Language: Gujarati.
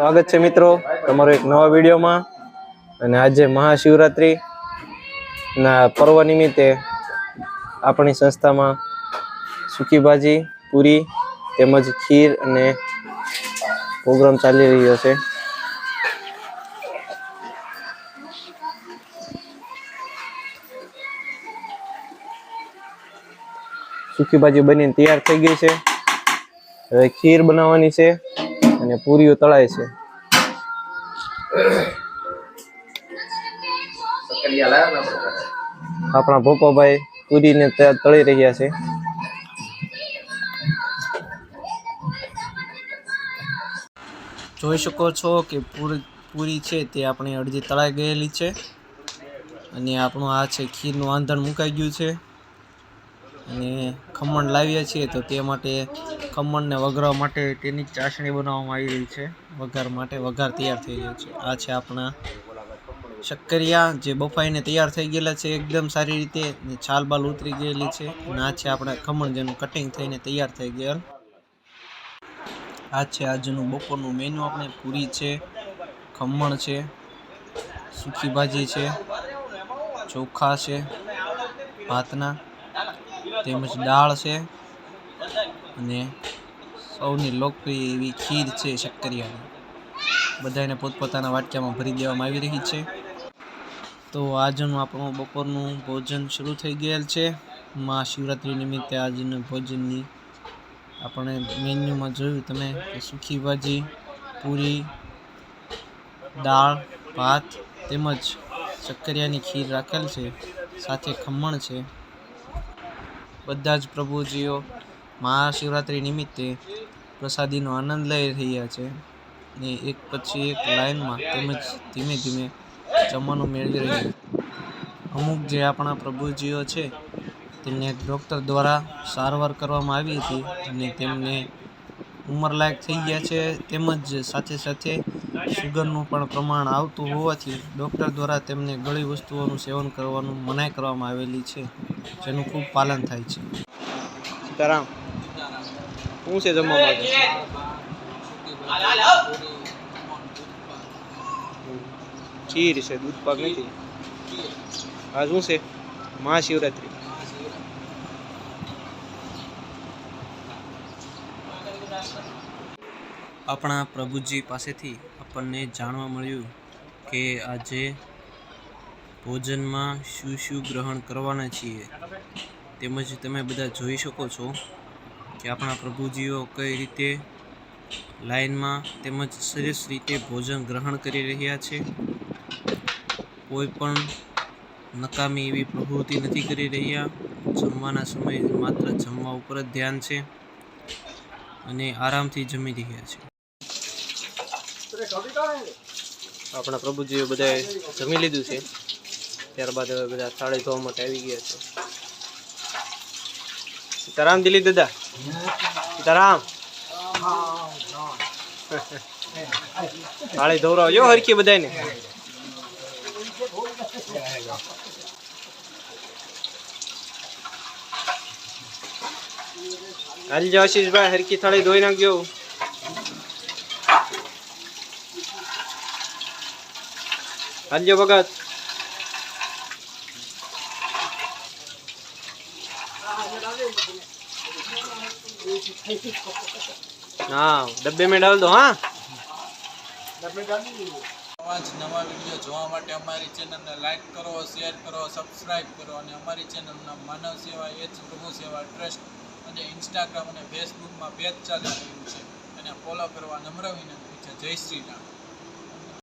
સ્વાગત છે મિત્રો તમારો એક નવા વિડીયોમાં. અને આજે મહાશિવરાત્રિ. ના, પર્વ નિમિત્તે આપણી સંસ્થામાં સૂકી ભાજી પૂરી તેમજ ખીર અને પ્રોગ્રામ ચાલી રહ્યો છે. સૂકી ભાજી બનીને તૈયાર થઈ ગઈ છે. હવે ખીર બનાવવાની છે. અને પૂરીઓ તળાય છે. આપણા ભોપાભાઈ પૂરીને તળી રહ્યા છે. જોઈ શકો છો કે પૂરી પૂરી છે તે આપણી અડધી તળાઈ ગયેલી છે. અને આપણું આ છે ખીરનું આંધણ મુકાઈ ગયું છે. અને ખમણ લાવીએ છીએ તો તે માટે ખમણને વઘારવા માટે તેની ચાસણી બનાવવામાં આવી રહી છે. વઘાર માટે વઘાર તૈયાર થઈ ગયો છે. આ છે આપણા શક્કરિયા, જે બફાઈને તૈયાર થઈ ગયેલા છે એકદમ સારી રીતે છાલ બાલ ઉતરી ગયેલી છે અને આ છે આપણા ખમણ જેનું કટિંગ થઈને તૈયાર થઈ ગયેલ. આ છે આજનું બપોરનું મેનુ આપણે પૂરી છે, ખમણ છે, સૂકી ભાજી છે, ચોખા છે, ભાતના તેમજ દાળ છે. અને સૌની લોકપ્રિય એવી ખીર છે શક્કરિયાની. બધાને પોતપોતાના વાટકામાં ભરી દેવામાં આવી રહી છે. તો આજનું આપણું બપોરનું ભોજન શરૂ થઈ ગયેલ છે. મહાશિવરાત્રિ નિમિત્તે આજના ભોજનની આપણે મેન્યુમાં જોયું. તમે કે સૂકી ભાજી, પૂરી, દાળ, ભાત તેમજ શક્કરિયાની ખીર રાખેલ છે. સાથે ખમણ છે. બધા જ પ્રભુજીઓ મહાશિવરાત્રિ નિમિત્તે પ્રસાદીનો આનંદ લઈ રહ્યા છે ને એક પછી એક લાઈનમાં તેમજ ધીમે ધીમે જમવાનું મેળવી રહ્યું અમુક જે આપણા પ્રભુજીઓ છે, તેમને ડૉક્ટર દ્વારા સારવાર કરવામાં આવી હતી અને તેમને ઉંમરલાયક થઈ ગયા છે તેમજ સાથે સાથે શુગરનું પણ પ્રમાણ આવતું હોવાથી ડૉક્ટર દ્વારા તેમને ગળી વસ્તુઓનું સેવન કરવાનું મનાઈ કરવામાં આવેલી છે. જેનું ખૂબ પાલન થાય છે. સીતારામ શું છે જમવા માટે ખીર છે દૂધ પાક નથી. આ શું છે? મહાશિવરાત્રિ. આપણા પ્રભુજી પાસેથી આપણને જાણવા મળ્યું કે આજે ભોજનમાં શું શું ગ્રહણ કરવાના છીએ તેમજ તમે બધા જોઈ શકો છો કે આપણા પ્રભુજીઓ કઈ રીતે લાઈનમાં તેમજ સરસ રીતે ભોજન ગ્રહણ કરી રહ્યા છે. કોઈ પણ નકામી એવી પ્રવૃત્તિ નથી કરી રહ્યા. જમવાના સમયે માત્ર જમવા ઉપર જ ધ્યાન છે અને આરામથી જમી રહ્યા છે. આપણા પ્રભુજીઓ બધાએ જમી લીધું છે. ત્યારબાદ હવે બધા થાળી ધોવા માટે આવી ગયા છે. સીતારામ દિલીપ દાદા. સીતારામ. થાળી ધોવરાવજો હરખી બધાને હાલજો આશીષભાઈ હરખી થાળી ધોઈ નાખજો હાલજો ભગત. હા, ડબ્બે મેં ડાલ દો, હા. ડબ્બે ડાલી જ નવા વીડિયો જોવા માટે અમારી ચેનલને લાઇક કરો, શેર કરો સબસ્ક્રાઈબ કરો અને અમારી ચેનલના માનવ સેવા એચ જ પ્રભુ સેવા ટ્રસ્ટ અને ઇન્સ્ટાગ્રામ અને ફેસબુકમાં પેજ ચાલી રહ્યું છે. એને ફોલો કરવા નમ્ર વિનંતી છે. જય શ્રી રામ.